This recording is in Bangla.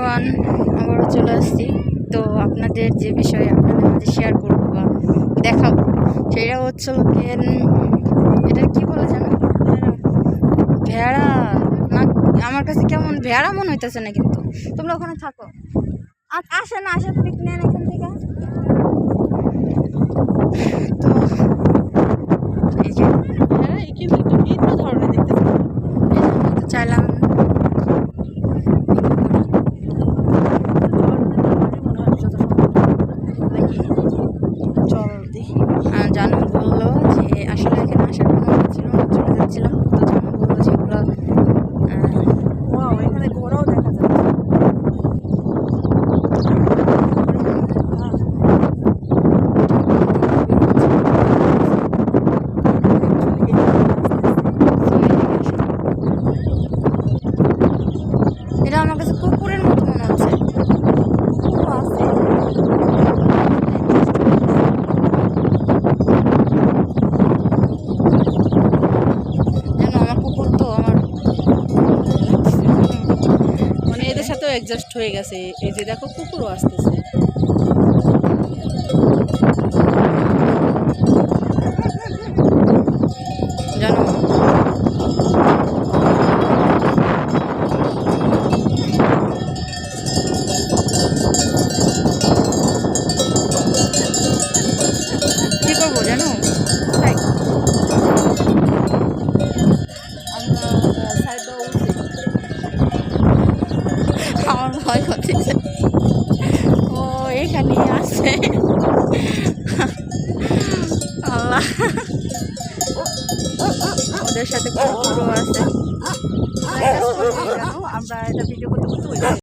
এভরিওয়ান আবারও চলে আসছি। তো আপনাদের যে বিষয়ে আপনাদের মাঝে শেয়ার করব বা দেখাবো, সেটা হচ্ছে লোকের, এটা কি বলে জানো ভেড়া। না, আমার কাছে কেমন ভেড়া মনে হইতেছে না কিন্তু। তোমরা ওখানে থাকো। আসে না, আসে পিকনিক এখান থেকে তো এই যে হ্যাঁ এই কিন্তু একটু ভিন্ন ধরনের দেখতে পাচ্ছি। এই জন্য তো চাইলাম মনে হয় যত নাকি চল দেখি আহ, জানু বলল যে আসলে এখানে আসার কোনো ইচ্ছে ছিল না চলে যাচ্ছিলাম তো জানু বলল যে এগুলো ওয়াও এখানে ঘোড়াও দেখা যাচ্ছে এটা আমার কাছে কুকুরের মতো মনে হচ্ছে কুকুরও আছে যেন আমার কুকুর তো আমার মানে এদের সাথেও অ্যাডজাস্ট হয়ে গেছে। এই যে দেখো কুকুরও আসতেছে জানো কি করব জানো তাই আমরা সাইড দেওয়া উচিত আমার ভয় করতেছে ও এখানে আছে আল্লাহ সাথে কুকুরও আছে। আমরা এটা ভিডিও করতে করতে